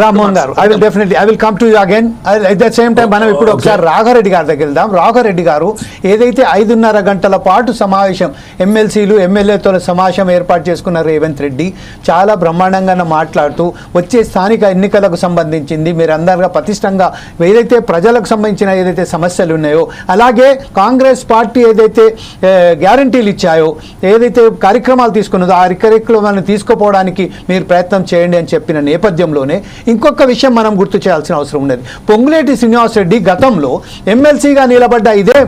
Rammohan garu I will definitely I will come to you again at the same time మనం ఇప్పుడు ఒకసారి రాఘారెడ్డి గారి దగ్గర వెళ్దాం. రాఘారెడ్డి గారు ఏదైతే ఐదున్నర గంటల పాటు సమావేశం ఎమ్మెల్సీలు ఎమ్మెల్యేతో సమావేశం ఏర్పాటు చేసుకున్న రేవంత్ రెడ్డి చాలా బ్రహ్మాండంగా మాట్లాడుతూ వచ్చే స్థానిక ఎన్నికలకు సంబంధించింది మీరు అందరుగా పటిష్టంగా ఏదైతే ప్రజలకు సంబంధించిన ఏదైతే సమస్యలు ఉన్నాయో అలాగే కాంగ్రెస్ పార్టీ ఏదైతే గ్యారంటీలు ఇచ్చాయో ఏదైతే కార్యక్రమాలు తీసుకున్నదో ఆ కార్యక్రమాలను తీసుకుపోవడానికి మీరు ప్రయత్నం చేయండి అని చెప్పిన నేపథ్యంలోనే ఇంకొక విషయం మనం గుర్తు చేయాల్సిన అవసరం ఉన్నది పొంగులేటి శ్రీనివాసరెడ్డి గతంలో ఎమ్మెల్సీగా నిలబడ్డ ఇదే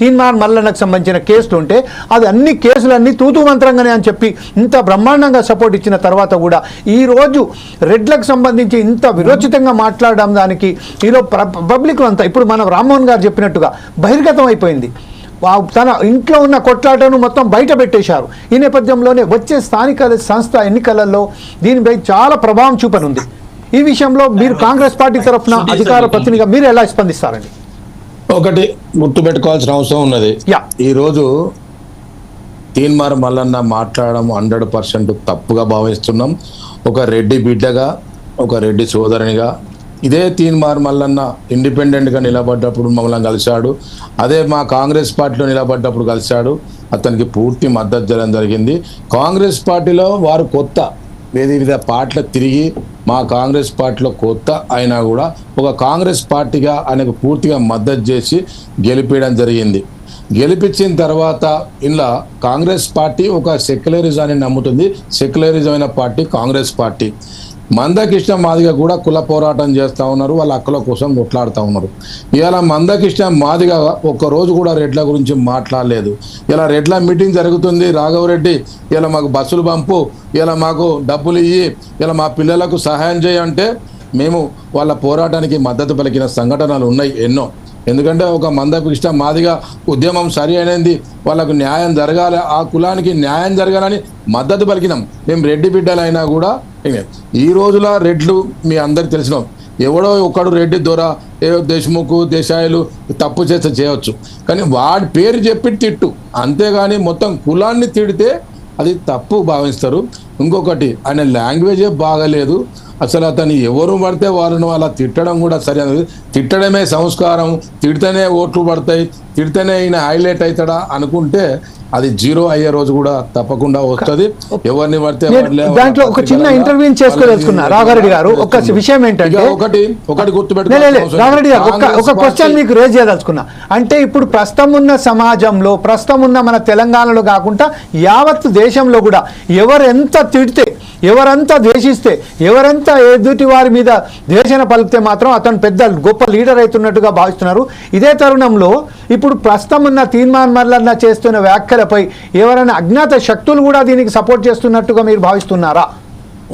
తీన్మార్ మల్లన్నకు సంబంధించిన కేసులు ఉంటే అది అన్ని కేసులన్నీ తూతు మంత్రంగానే అని చెప్పి ఇంత బ్రహ్మాండంగా సపోర్ట్ ఇచ్చిన తర్వాత కూడా ఈ రోజు రెడ్లకు సంబంధించి ఇంత విరోచితంగా మాట్లాడడం దానికి ఈరోజు పబ్లిక్ అంతా ఇప్పుడు మనం రామ్మోహన్ గారు చెప్పినట్టుగా బహిర్గతం అయిపోయింది. తన ఇంట్లో ఉన్న కొట్లాటను మొత్తం బయట పెట్టేశారు. ఈ నేపథ్యంలోనే వచ్చే స్థానిక సంస్థ ఎన్నికలలో దీనిపై చాలా ప్రభావం చూపనుంది. ఈ విషయంలో మీరు కాంగ్రెస్ పార్టీ తరఫున అధికార ప్రతినిధిగా మీరు ఎలా స్పందిస్తారండి? ఒకటి గుర్తుపెట్టుకోవాల్సిన అవసరం ఉన్నది. యా. ఈ రోజు తీన్మార్ మల్లన్న మాట్లాడడం హండ్రెడ్ పర్సెంట్ తప్పుగా భావిస్తున్నాం. ఒక రెడ్డి బిడ్డగా ఒక రెడ్డి సోదరునిగా ఇదే తీన్మార్ మల్లన్న ఇండిపెండెంట్గా నిలబడ్డప్పుడు మమ్మల్ని కలిశాడు. అదే మా కాంగ్రెస్ పార్టీలో నిలబడ్డప్పుడు కలిశాడు. అతనికి పూర్తి మద్దతు చేయడం జరిగింది. కాంగ్రెస్ పార్టీలో వారు కొత్త వివిధ పార్టీలు తిరిగి మా కాంగ్రెస్ పార్టీలో కొత్త అయినా కూడా ఒక కాంగ్రెస్ పార్టీగా ఆయనకు పూర్తిగా మద్దతు చేసి గెలిపించడం జరిగింది. గెలిపించిన తర్వాత ఇలా కాంగ్రెస్ పార్టీ ఒక సెక్యులరిజాన్ని నమ్ముతుంది. సెక్యులరిజం అయిన party Congress party. Mandakrishna Madiga కూడా కుల పోరాటం చేస్తూ ఉన్నారు వాళ్ళ హక్కుల కోసం కొట్లాడుతూ ఉన్నారు. ఇవాళ మందకృష్ణ మాదిగ ఒక్క రోజు కూడా రెడ్ల గురించి మాట్లాడలేదు. ఇలా రెడ్ల మీటింగ్ జరుగుతుంది రాఘవరెడ్డి ఇలా మాకు బస్సులు పంపు ఇలా మాకు డబ్బులు ఇయ్యి ఇలా మా పిల్లలకు సహాయం చేయంటే మేము వాళ్ళ పోరాటానికి మద్దతు పలికిన సంఘటనలు ఉన్నాయి ఎన్నో. ఎందుకంటే ఒక మందపిష్ట మాదిగా ఉద్యమం సరి అనేది వాళ్ళకు న్యాయం జరగాలి ఆ కులానికి న్యాయం జరగాలని మద్దతు పలికినాం. మేము రెడ్డి బిడ్డలైనా కూడా ఈ రోజుల రెడ్లు మీ అందరికి తెలిసిన. ఎవడో ఒకడు రెడ్డి దొర ఏ దేశముఖు దేశాయలు తప్పు చేస్తే చేయవచ్చు కానీ వాడి పేరు చెప్పి తిట్టు. అంతేగాని మొత్తం కులాన్ని తిడితే అది తప్పు భావిస్తారు. ఇంకొకటి ఆయన లాంగ్వేజే బాగలేదు. అసలు అతను ఎవరు పడితే వారిని అలా తిట్టడం కూడా సరి తిట్టడమే సంస్కారం తిడితేనే ఓట్లు పడతాయి తిడితేనే ఈయన హైలైట్ అవుతాడా అనుకుంటే అది జీరో అయ్యే రోజు కూడా తప్పకుండా వస్తుంది. ఎవరిని పడితే దాంట్లో ఒక చిన్న interview చేసుకోదలుచుకున్నా. రాఘారెడ్డి గారు, ఒక. విషయం ఏంటంటే- ఒకటి ఒకటి లే, లే, లే, గుర్తుపెట్టుకో రాఘరెడ్డి గారు ఒక క్వశ్చన్ మీకు రేజ్ చేయదలుచుకున్నా. అంటే ఇప్పుడు ప్రస్తుతం ఉన్న సమాజంలో ప్రస్తుతం ఉన్న మన తెలంగాణలో కాకుండా యావత్ దేశంలో కూడా ఎవరు ఎంత తిడితే ఎవరంతా ద్వేషిస్తే ఎవరంతా ఎదుటి వారి మీద ద్వేషణ పలికితే మాత్రం అతను పెద్ద గొప్ప లీడర్ అవుతున్నట్టుగా భావిస్తున్నారు. ఇదే తరుణంలో ఇప్పుడు ప్రస్తుతం ఉన్న తీర్మాన్ మల్లన్న చేస్తున్న వ్యాఖ్యలపై ఎవరైనా అజ్ఞాత శక్తులు కూడా దీనికి సపోర్ట్ చేస్తున్నట్టుగా మీరు భావిస్తున్నారా?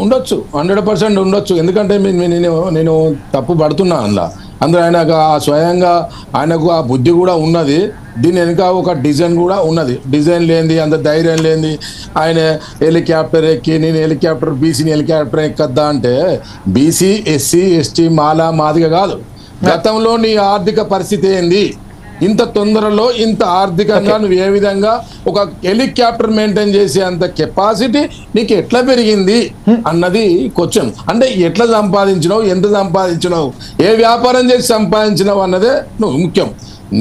ఉండొచ్చు. హండ్రెడ్ పర్సెంట్ ఉండొచ్చు. ఎందుకంటే నేను నేను తప్పు పడుతున్నా అందులో. అందులో ఆయనకు ఆ స్వయంగా ఆయనకు ఆ బుద్ధి కూడా ఉన్నది. దీని వెనుక ఒక డిజైన్ కూడా ఉన్నది. డిజైన్ లేనిది అంత ధైర్యం లేనిది. ఆయన హెలికాప్టర్ ఎక్కి నేను హెలికాప్టర్ బీసీని హెలికాప్టర్ ఎక్కద్దా అంటే బీసీ ఎస్సీ ఎస్టీ మాలా మాదిగా కాదు. గతంలో నీ ఆర్థిక పరిస్థితి ఏంది? ఇంత తొందరలో ఇంత ఆర్థికంగా నువ్వు ఏ విధంగా ఒక హెలికాప్టర్ మెయింటైన్ చేసే అంత కెపాసిటీ నీకు ఎట్లా పెరిగింది అన్నది క్వశ్చన్. అంటే ఎట్లా సంపాదించినావు ఎంత సంపాదించినావు ఏ వ్యాపారం చేసి సంపాదించినావు అన్నదే నువ్వు ముఖ్యం.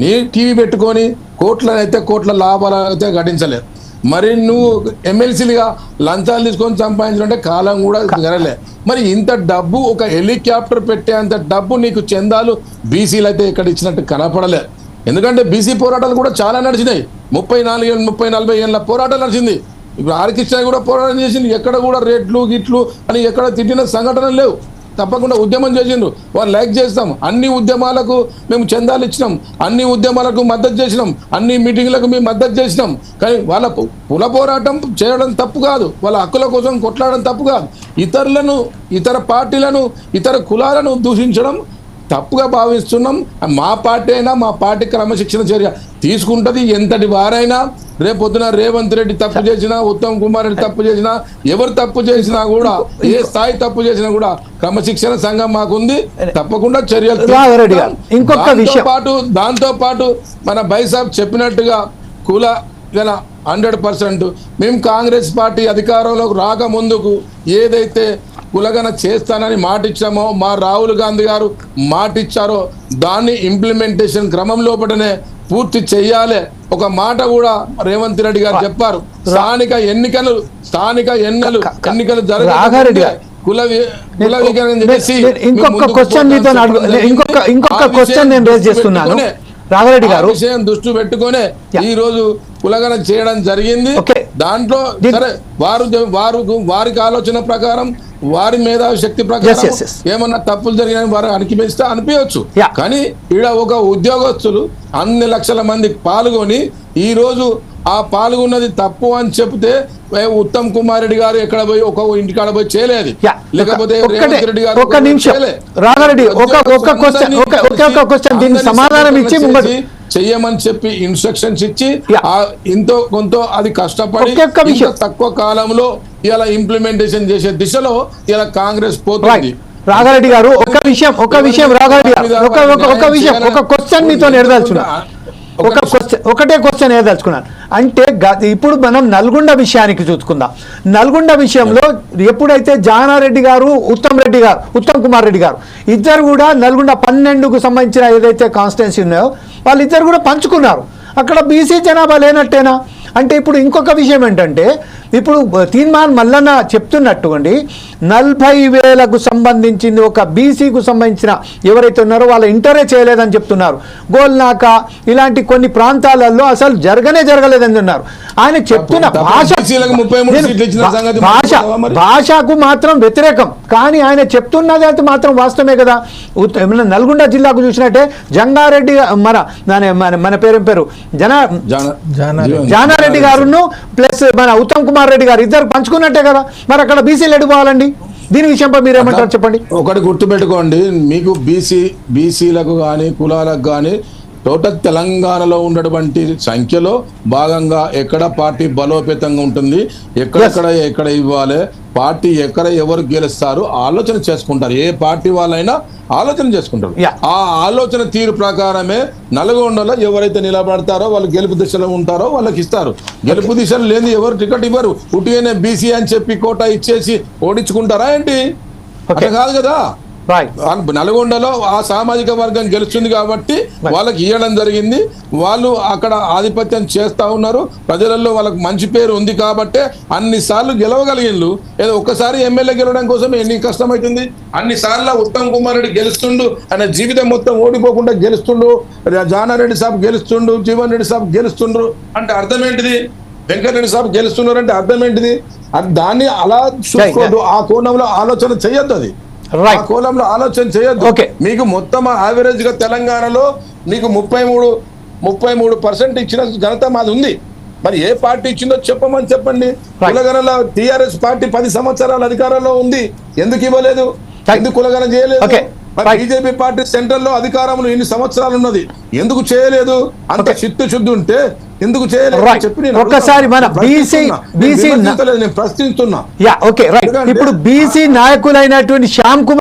నీ టీవీ పెట్టుకొని కోట్లనైతే కోట్ల లాభాలు అయితే గడించలేదు మరి నువ్వు ఎమ్మెల్సీలుగా లంచాలు తీసుకొని సంపాదించాలంటే కాలం కూడా జరగలే మరి ఇంత డబ్బు ఒక హెలికాప్టర్ పెట్టేంత డబ్బు నీకు చందాలు బీసీలు అయితే ఇక్కడ ఇచ్చినట్టు కనపడలే. ఎందుకంటే బీసీ పోరాటాలు కూడా చాలా నడిచినాయి. ముప్పై నాలుగు ఏళ్ళు ముప్పై నలభై ఏళ్ళ పోరాటం నడిచింది. ఇప్పుడు ఆర్కిష్ణ కూడా పోరాటం చేసింది ఎక్కడ కూడా రేట్లు గిట్లు అని ఎక్కడ తిట్టిన సంఘటనలు లేవు. తప్పకుండా ఉద్యమం చేసిండ్రు వాళ్ళు లైక్ చేస్తాం. అన్ని ఉద్యమాలకు మేము చందాలు ఇచ్చినాం. అన్ని ఉద్యమాలకు మద్దతు చేసినాం. అన్ని మీటింగ్లకు మేము మద్దతు చేసినాం. కానీ వాళ్ళ కుల పోరాటం చేయడం తప్పు కాదు. వాళ్ళ హక్కుల కోసం కొట్లాడడం తప్పు కాదు. ఇతరులను ఇతర పార్టీలను ఇతర కులాలను దూషించడం తప్పుగా భావిస్తున్నాం. మా పార్టీ అయినా మా పార్టీ క్రమశిక్షణ చర్య తీసుకుంటది. ఎంతటి వారైనా రేపొద్దున రేవంత్ రెడ్డి తప్పు చేసినా ఉత్తమ్ కుమార్ రెడ్డి తప్పు చేసినా ఎవరు తప్పు చేసినా కూడా ఏ స్థాయి తప్పు చేసినా కూడా క్రమశిక్షణ సంఘం మాకుంది. తప్పకుండా చర్యలు ఇంకొక. పాటు దాంతో పాటు మన బైసాబ్ చెప్పినట్టుగా కుల హండ్రెడ్ పర్సెంట్ మేము కాంగ్రెస్ పార్టీ అధికారంలోకి రాక ముందుకు ఏదైతే కులగన చేస్తానని మాట ఇచ్చామో మా రాహుల్ గాంధీ గారు మాట ఇచ్చారో దాన్ని ఇంప్లిమెంటేషన్ క్రమం లోపలనే పూర్తి చెయ్యాలి ఒక మాట కూడా రేవంత్ రెడ్డి గారు చెప్పారు స్థానిక ఎన్నికలు స్థానిక ఎన్నికలు ఎన్నికలు రాఘారెడ్డి గారు. కుల కుల ఇంకొక క్వశ్చన్ మీతో ఇంకొక. ఇంకొక క్వశ్చన్ నేను రేజ్ చేస్తున్నాను రాఘారెడ్డి గారు విషయం దృష్టి పెట్టుకునే. ఈ రోజు కులగన చేయడం జరిగింది. దాంట్లో సరే వారు వారు వారికి ఆలోచన ప్రకారం వారి మేధావి శక్తి ప్రకారం. ఏమన్నా తప్పులు జరిగిన వారు అనిపిస్తే అనిపించవచ్చు. కానీ ఈడ ఒక ఉద్యోగస్తులు అన్ని లక్షల మంది పాల్గొని ఈ రోజు ఆ పాల్గొన్నది తప్పు అని చెప్తే ఉత్తమ్ కుమార్ రెడ్డి గారు ఎక్కడ పోయి ఒక ఇంటికాడ పోయి చేయలేదు. లేకపోతే ఒక్కటే- రేవంత్ రెడ్డి గారు ఒక్క నిమిషం. రాఘారెడ్డి, ఒక- question, దీనికి సమాధానం ఇచ్చి. చెయ్యమని చెప్పి ఇన్స్ట్రక్షన్స్ ఇచ్చి ఇంతో కొంత అది కష్టపడి తక్కువ కాలంలో ఇలా ఇంప్లిమెంటేషన్ చేసే దిశలో ఇలా కాంగ్రెస్ పోతుంది రాఘారెడ్డి గారు ఒక విషయం ఒక విషయం రాఘారెడ్డి గారు ఒక విషయం ఒక క్వశ్చన్ మీతో ఎడదలుచున్నా ఒక క్వశ్చన్ ఒకటే క్వశ్చన్ ఏదలుచుకున్నాను. అంటే ఇప్పుడు మనం నల్గొండ విషయానికి చూసుకుందాం. నల్గొండ విషయంలో ఎప్పుడైతే జానారెడ్డి గారు ఉత్తమ్ రెడ్డి గారు ఉత్తమ్ కుమార్ రెడ్డి గారు ఇద్దరు కూడా నల్గొండ పన్నెండుకు సంబంధించిన ఏదైతే కాన్స్టిట్యున్సీ ఉన్నాయో వాళ్ళిద్దరు కూడా పంచుకున్నారు. అక్కడ బీసీ జనాభా లేనట్టేనా? అంటే ఇప్పుడు ఇంకొక విషయం ఏంటంటే ఇప్పుడు తీర్మాన్ మల్లన్న చెప్తున్నట్టు అండి నలభై వేలకు సంబంధించింది ఒక బీసీకు సంబంధించిన ఎవరైతే ఉన్నారో వాళ్ళ ఇంటరే చేయలేదని చెప్తున్నారు. గోల్నాక ఇలాంటి కొన్ని ప్రాంతాలలో అసలు జరగనే జరగలేదని ఉన్నారు ఆయన చెప్తున్న భాష బీసీలకు 33 నేను సీట్లు ఇచ్చిన భా- సంగతి భాష? భాషకు మాత్రం వ్యతిరేకం. కానీ ఆయన చెప్తున్నది అయితే మాత్రం వాస్తవమే కదా. నల్గొండ జిల్లాకు చూసినట్టే జంగారెడ్డి మన మన- పేరు పేరు? జన జాన- జానారెడ్డి. గారును ప్లస్ మన ఉత్తమ్ కుమార్ రెడ్డి గారు ఇద్దరు పంచుకున్నట్టే కదా. మరి అక్కడ బీసీలు ఎడుకోవాలండి దీని విషయంపై మీరు ఏమంటారు చెప్పండి? ఒకటి గుర్తుపెట్టుకోండి మీకు బీసీ బీసీలకు కానీ కులాలకు కానీ టోటల్ తెలంగాణలో ఉన్నటువంటి సంఖ్యలో భాగంగా ఎక్కడ పార్టీ బలోపేతంగా ఉంటుంది ఎక్కడెక్కడ ఎక్కడ ఇవ్వాలి పార్టీ ఎక్కడ ఎవరు గెలుస్తారు ఆలోచన చేసుకుంటారు. ఏ పార్టీ వాళ్ళైనా ఆలోచన చేసుకుంటారు. ఆ ఆలోచన తీరు ప్రకారమే నల్గొండలో ఎవరైతే నిలబడతారో వాళ్ళు గెలుపు దిశలో ఉంటారో వాళ్ళకి ఇస్తారు. గెలుపు దిశలో లేని ఎవరు టికెట్ ఇవ్వరు. ఉటిగానే బీసీ అని చెప్పి కోటా ఇచ్చేసి ఓడించుకుంటారా ఏంటి? అట్లా కాదు కదా. నల్గొండలో ఆ సామాజిక వర్గం గెలుస్తుంది కాబట్టి వాళ్ళకి ఇవ్వడం జరిగింది. వాళ్ళు అక్కడ ఆధిపత్యం చేస్తా ఉన్నారు. ప్రజలలో వాళ్ళకి మంచి పేరు ఉంది కాబట్టే అన్ని సార్లు గెలవగలిగిండ్రు ఏదో ఒక్కసారి ఎమ్మెల్యే గెలవడం కోసం ఎన్ని కష్టమవుతుంది అన్ని సార్లు ఉత్తమ్ కుమార్ రెడ్డి గెలుస్తుండు ఆయన జీవితం మొత్తం ఓడిపోకుండా గెలుస్తుండు జానారెడ్డి సాబ్ గెలుస్తుండు జీవన్ రెడ్డి సాబ్ గెలుస్తుండ్రు. అంటే అర్థం ఏంటిది? వెంకటరెడ్డి సాబ్ గెలుస్తున్నారు అంటే అర్థం ఏంటిది? దాన్ని అలా చూసుకోవద్దు. ఆ కోణంలో ఆలోచన చేయొద్దు అది. కోణంలో ఆలోచన చేయొద్దు. మీకు మొత్తం యావరేజ్గా తెలంగాణలో మీకు ముప్పై మూడు ముప్పై మూడు పర్సెంట్ ఇచ్చిన ఘనత మాది ఉంది. మరి ఏ పార్టీ ఇచ్చిందో చెప్పమని చెప్పండి. కులగనలో టిఆర్ఎస్ పార్టీ పది సంవత్సరాల అధికారంలో ఉంది. ఎందుకు ఇవ్వలేదు. ఎందుకు కులగన చేయలేదు. మరి. బీజేపీ పార్టీ సెంట్రల్లో అధికారంలో ఎన్ని సంవత్సరాలు ఉన్నది ఎందుకు చేయలేదు అంత. చిత్తు శుద్ధి ఉంటే ఎందుకు చేయలేదు. చెప్పి నేను ఒక్కసారి మన అడుగుతున్నా. BC ప్రశ్నిస్తున్నా. నేను BC విమర్శించలేదు, నేను ప్రశ్నిస్తున్నా యా ఓకే రైట్ ఎందుకంటే- ఇప్పుడు బీసీ నాయకులైనటువంటి శ్యామ్ కుమార్